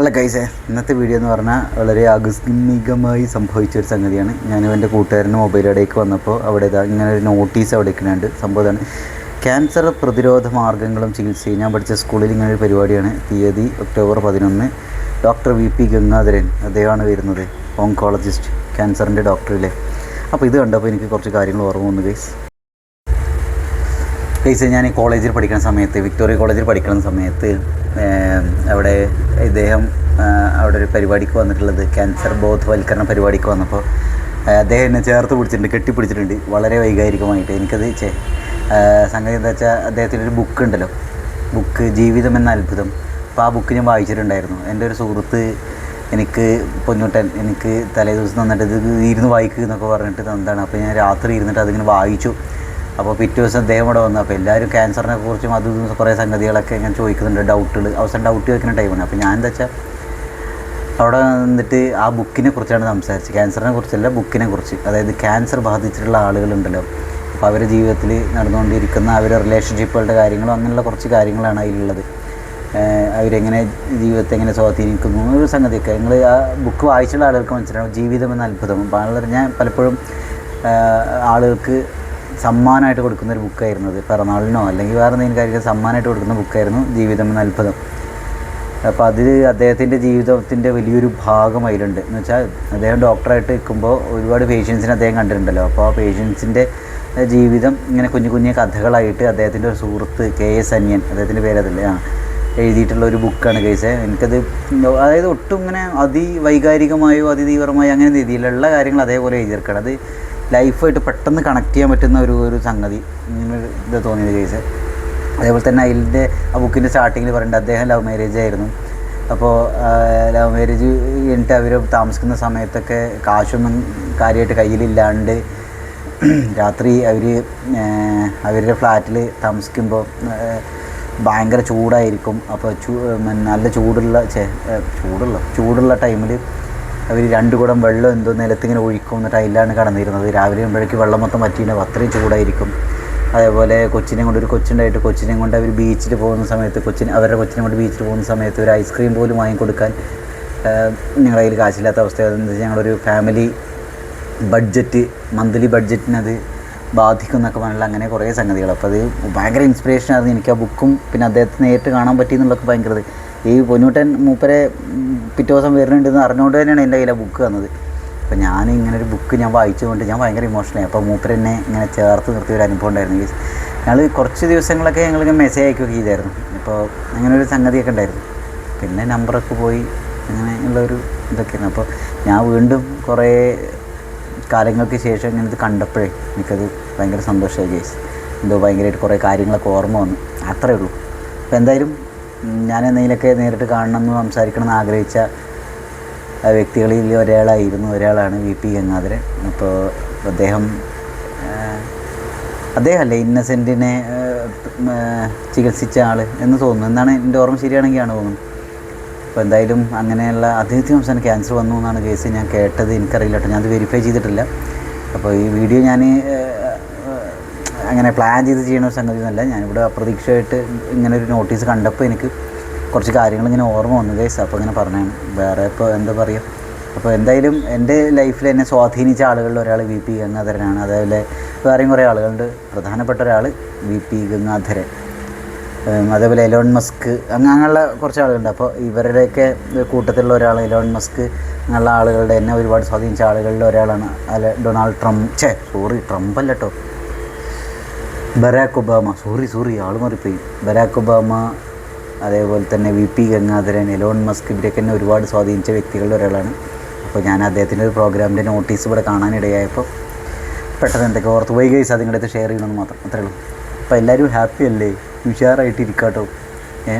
Hello കൈസേ ഇന്നത്തെ video എന്ന് പറഞ്ഞാൽ വളരെ ആകസ്മികമായി സംഭവിച്ച ഒരു സംഗതിയാണ്. ഞാൻ എന്റെ കൂട്ടുകാരന്റെ മൊബൈൽ വന്നപ്പോൾ അവിടെ ഇതാ ഇങ്ങനെ ഒരു നോട്ടീസ് അവിടെ ഇരിക്കുന്നുണ്ട്. സംഭവം ക്യാൻസർ പ്രതിരോധ മാർഗങ്ങളും ചികിത്സയും. ഞാൻ പഠിച്ച സ്കൂളിൽ ഇങ്ങനെ ഒരു പരിപാടിയാണ്. തീയതി ഒക്ടോബർ പതിനൊന്ന്. Doctor V P Gangadharan. അദ്ദേഹമാണ് വരുന്നത്. ഓങ്കോളജിസ്റ്റ് ക്യാൻസറിന്റെ ഡോക്ടറിലെ അപ്പോൾ ഇത് കണ്ടപ്പോൾ എനിക്ക് കുറച്ച് കാര്യങ്ങൾ ഓർമ്മ വന്നു ഗൈസ് കേസ് ഞാൻ കോളേജിൽ പഠിക്കുന്ന സമയത്ത് വിക്ടോറിയ കോളേജിൽ പഠിക്കുന്ന സമയത്ത് അവിടെ ഇദ്ദേഹം അവിടെ ഒരു പരിപാടിക്ക് വന്നിട്ടുള്ളത് ക്യാൻസർ ബോധവൽക്കരണ പരിപാടിക്ക് വന്നപ്പോൾ അദ്ദേഹം എന്നെ ചേർത്ത് പിടിച്ചിട്ടുണ്ട് കെട്ടിപ്പിടിച്ചിട്ടുണ്ട്. വളരെ വൈകാരികമായിട്ട്. എനിക്കത് ചേ സംഗതി എന്താ വെച്ചാൽ അദ്ദേഹത്തിന്റെ ഒരു ബുക്ക് ഉണ്ടല്ലോ. ബുക്ക് ജീവിതം എന്ന അത്ഭുതം. അപ്പോൾ ആ ബുക്ക് ഞാൻ വായിച്ചിട്ടുണ്ടായിരുന്നു. എന്റെ ഒരു സുഹൃത്ത് എനിക്ക് പൊന്നൂട്ടൻ എനിക്ക് തലേ ദിവസം തന്നിട്ട് ഇത് ഇരുന്ന് വായിക്കുക എന്നൊക്കെ പറഞ്ഞിട്ട് തന്നതാണ്. അപ്പോൾ ഞാൻ രാത്രി ഇരുന്നിട്ട് അതിങ്ങനെ വായിച്ചു. അപ്പോൾ പിറ്റേ ദിവസം അദ്ദേഹം ഇവിടെ വന്നു. അപ്പോൾ എല്ലാവരും ക്യാൻസറിനെ കുറിച്ചും അതും കുറേ സംഗതികളൊക്കെ ഞാൻ ചോദിക്കുന്നുണ്ട് ഡൗട്ടുകൾ അവസാനം ഡൗട്ട് ചോദിക്കുന്ന ടൈമാണ് അപ്പോൾ ഞാൻ എന്താ വെച്ചാൽ അവിടെ നിന്നിട്ട് ആ ബുക്കിനെ കുറിച്ചാണ് സംസാരിച്ചത്. ക്യാൻസറിനെ കുറിച്ചല്ല ബുക്കിനെ കുറിച്ച്. അതായത് ക്യാൻസർ ബാധിച്ചിട്ടുള്ള ആളുകളുണ്ടല്ലോ. അപ്പോൾ അവരുടെ ജീവിതത്തിൽ നടന്നുകൊണ്ടിരിക്കുന്ന അവരുടെ റിലേഷൻഷിപ്പുകളുടെ കാര്യങ്ങളും അങ്ങനെയുള്ള കുറച്ച് കാര്യങ്ങളാണ് അതിലുള്ളത്. അവരെങ്ങനെ ജീവിതത്തെ എങ്ങനെ സ്വാധീനിക്കുന്നു ഒരു സംഗതിയൊക്കെ. നിങ്ങൾ ആ ബുക്ക് വായിച്ചുള്ള ആളുകൾക്ക് മനസ്സിലാവും. ജീവിതം എന്ന അത്ഭുതം. ഞാൻ പലപ്പോഴും ആളുകൾക്ക് സമ്മാനമായിട്ട് കൊടുക്കുന്ന ഒരു ബുക്കായിരുന്നു അത്. പിറന്നാളിനോ അല്ലെങ്കിൽ വേറെ എന്തെങ്കിലും കാര്യങ്ങൾ സമ്മാനമായിട്ട് കൊടുക്കുന്ന ബുക്കായിരുന്നു ജീവിതം എന്ന അത്ഭുതം. അപ്പോൾ അതിൽ അദ്ദേഹത്തിന്റെ ജീവിതത്തിന്റെ വലിയൊരു ഭാഗം അതിലുണ്ട്. എന്ന് വെച്ചാൽ അദ്ദേഹം ഡോക്ടറായിട്ട് നിൽക്കുമ്പോൾ ഒരുപാട് പേഷ്യൻസിനെ അദ്ദേഹം കണ്ടിട്ടുണ്ടല്ലോ. അപ്പോൾ ആ പേഷ്യൻസിന്റെ ജീവിതം ഇങ്ങനെ കുഞ്ഞു കുഞ്ഞു കഥകളായിട്ട് അദ്ദേഹത്തിന്റെ ഒരു സുഹൃത്ത് കെ എസ് അന്യൻ അദ്ദേഹത്തിന്റെ പേര് അതല്ലേ ആ എഴുതിയിട്ടുള്ള ഒരു ബുക്കാണ് കേസ് എനിക്കത് അതായത് ഒട്ടും ഇങ്ങനെ അതിവൈകാരികമായോ അതിതീവ്രമായോ അങ്ങനെ രീതിയിലുള്ള കാര്യങ്ങൾ അതേപോലെ എഴുതിയിരിക്കണം അത് ലൈഫായിട്ട് പെട്ടെന്ന് കണക്ട് ചെയ്യാൻ പറ്റുന്ന ഒരു ഒരു സംഗതി ഇങ്ങനെ ഇത് തോന്നിയത് കേസ് അതേപോലെ തന്നെ അതിന്റെ ആ ബുക്കിന്റെ സ്റ്റാർട്ടിങ്ങിൽ പറയുന്നുണ്ട് അദ്ദേഹം ലവ് മാരേജ് ആയിരുന്നു. അപ്പോൾ ലവ് മാരേജ് കഴിഞ്ഞിട്ട് അവർ താമസിക്കുന്ന സമയത്തൊക്കെ കാശൊന്നും കാര്യമായിട്ട് കയ്യിലില്ലാണ്ട് രാത്രി അവർ അവരുടെ ഫ്ലാറ്റിൽ താമസിക്കുമ്പോൾ ഭയങ്കര ചൂടായിരിക്കും. അപ്പോൾ ചൂ നല്ല ചൂടുള്ള ചേ ചൂടുള്ള ചൂടുള്ള ടൈമിൽ അവർ രണ്ട് കുടം വെള്ളം എന്തോ നിലത്തിങ്ങനെ ഒഴിക്കും. എന്നിട്ട് അതിലാണ് കടന്നിരുന്നത്. രാവിലെ ആകുമ്പോഴേക്ക് വെള്ളം മൊത്തം പറ്റിയിട്ടുണ്ടാവും അത്രയും ചൂടായിരിക്കും. അതേപോലെ കൊച്ചിനെ കൊണ്ട് ഒരു കൊച്ചുണ്ടായിട്ട് കൊച്ചിനെ കൊണ്ട് അവർ ബീച്ചിൽ പോകുന്ന സമയത്ത് കൊച്ചിന് അവരുടെ കൊച്ചിനെ കൊണ്ട് ബീച്ചിൽ പോകുന്ന സമയത്ത് ഒരു ഐസ്ക്രീം പോലും വാങ്ങിക്കൊടുക്കാൻ നിങ്ങളുടെ കയ്യിൽ കാശില്ലാത്ത അവസ്ഥ അതെന്താ വെച്ചാൽ ഞങ്ങളൊരു ഫാമിലി ബഡ്ജറ്റ് മന്ത്ലി ബഡ്ജറ്റിനത് ബാധിക്കും എന്നൊക്കെ പറഞ്ഞാൽ അങ്ങനെ കുറേ സംഗതികൾ അപ്പോൾ അത് ഭയങ്കര ഇൻസ്പിറേഷൻ ആയിരുന്നു. എനിക്ക് ആ ബുക്കും പിന്നെ അദ്ദേഹത്തെ നേരിട്ട് കാണാൻ പറ്റിയെന്നുള്ളതൊക്കെ ഭയങ്കര. ഈ പൊന്നൂട്ടൻ മൂപ്പരെ പിറ്റേ ദിവസം വരുന്നുണ്ടെന്ന് അറിഞ്ഞുകൊണ്ട് തന്നെയാണ് എന്റെ കയ്യിലെ ബുക്ക് വന്നത്. അപ്പോൾ ഞാൻ ഇങ്ങനെ ഒരു ബുക്ക് ഞാൻ വായിച്ചുകൊണ്ട് ഞാൻ ഭയങ്കര ഇമോഷണലായി അപ്പോൾ മൂപ്പർ എന്നെ ഇങ്ങനെ ചേർത്ത് നിർത്തിയ ഒരു അനുഭവം ഉണ്ടായിരുന്നു. ഞങ്ങൾ കുറച്ച് ദിവസങ്ങളൊക്കെ ഞങ്ങളിങ്ങനെ മെസ്സേജ് അയക്കുകയൊക്കെ ചെയ്തായിരുന്നു. അപ്പോൾ അങ്ങനെ ഒരു സംഗതിയൊക്കെ ഉണ്ടായിരുന്നു. പിന്നെ നമ്പറൊക്കെ പോയി അങ്ങനെ ഉള്ളൊരു ഇതൊക്കെയാണ്. അപ്പോൾ ഞാൻ വീണ്ടും കുറേ കാലങ്ങൾക്ക് ശേഷം ഇങ്ങനെ ഇത് കണ്ടപ്പോഴേ എനിക്കത് ഭയങ്കര സന്തോഷമായി ജയിച്ചു എന്തോ ഭയങ്കരമായിട്ട് കുറേ കാര്യങ്ങളൊക്കെ ഓർമ്മ വന്നു. അത്രേ ഉള്ളൂ. അപ്പോൾ എന്തായാലും ഞാൻ എന്തെങ്കിലുമൊക്കെ നേരിട്ട് കാണണം എന്ന് സംസാരിക്കണം എന്ന് ആഗ്രഹിച്ച വ്യക്തികളിൽ ഒരാളായിരുന്നു ഒരാളാണ് വി പി ഗംഗാധരൻ. അപ്പോൾ അദ്ദേഹം അദ്ദേഹമല്ലേ ഇന്നസെന്റിനെ ചികിത്സിച്ച ആൾ എന്ന് തോന്നുന്നു. എന്നാണ് എന്റെ ഓർമ്മ ശരിയാണെങ്കിലാണ് തോന്നുന്നത് അപ്പോൾ എന്തായാലും അങ്ങനെയുള്ള അദ്ദേഹത്തിന് അവസാനം ക്യാൻസർ വന്നു എന്നാണ് കേസ് ഞാൻ കേട്ടത്. എനിക്കറിയില്ല കേട്ടോ. ഞാനത് വെരിഫൈ ചെയ്തിട്ടില്ല. അപ്പോൾ ഈ വീഡിയോ ഞാൻ അങ്ങനെ പ്ലാൻ ചെയ്ത് ചെയ്യുന്ന ഒരു സംഗതി എന്നല്ല ഞാനിവിടെ അപ്രതീക്ഷയായിട്ട് ഇങ്ങനെ ഒരു നോട്ടീസ് കണ്ടപ്പോൾ എനിക്ക് കുറച്ച് കാര്യങ്ങൾ ഇങ്ങനെ ഓർമ്മ വന്നു കേസ് അപ്പോൾ ഇങ്ങനെ പറഞ്ഞു വേറെ ഇപ്പോൾ എന്താ പറയുക? അപ്പോൾ എന്തായാലും എന്റെ ലൈഫിൽ എന്നെ സ്വാധീനിച്ച ആളുകളിൽ ഒരാൾ വി പി ഗംഗാധരനാണ്. അതേപോലെ വേറെയും കുറേ ആളുകളുണ്ട്. പ്രധാനപ്പെട്ട ഒരാൾ വി പി ഗംഗാധരൻ. അതേപോലെ എലോൺ മസ്ക് അങ്ങനെയുള്ള കുറച്ച് ആളുകളുണ്ട്. അപ്പോൾ ഇവരുടെയൊക്കെ കൂട്ടത്തിലുള്ള ഒരാൾ എലോൺ മസ്ക് അങ്ങനെയുള്ള ആളുകളുടെ എന്നെ ഒരുപാട് സ്വാധീനിച്ച ആളുകളിൽ ഒരാളാണ്. അല്ല ഡൊണാൾഡ് ട്രംപ് ഛേ സോറി ട്രംപ് അല്ല കേട്ടോ ബരാക്ക് ഒബാമ. സോറി സോറി ആൾ മാറിപ്പോയി. ബരാക്ക് ഒബാമ അതേപോലെ തന്നെ V P Gangadharan Elon Musk ഇവരൊക്കെ എന്നെ ഒരുപാട് സ്വാധീനിച്ച വ്യക്തികളിൽ ഒരാളാണ്. അപ്പോൾ ഞാൻ അദ്ദേഹത്തിന്റെ ഒരു പ്രോഗ്രാമിന്റെ നോട്ടീസ് ഇവിടെ കാണാനിടയായപ്പോൾ പെട്ടെന്ന് എന്തൊക്കെ ഓർത്ത് പോയി ഗൈസ് അടുത്ത് ഷെയർ ചെയ്യണമെന്ന് മാത്രം. അത്രേ ഉള്ളൂ. അപ്പോൾ എല്ലാവരും ഹാപ്പി അല്ലേ? ഉഷാറായിട്ട് ഇരിക്കാട്ടോ ഏ?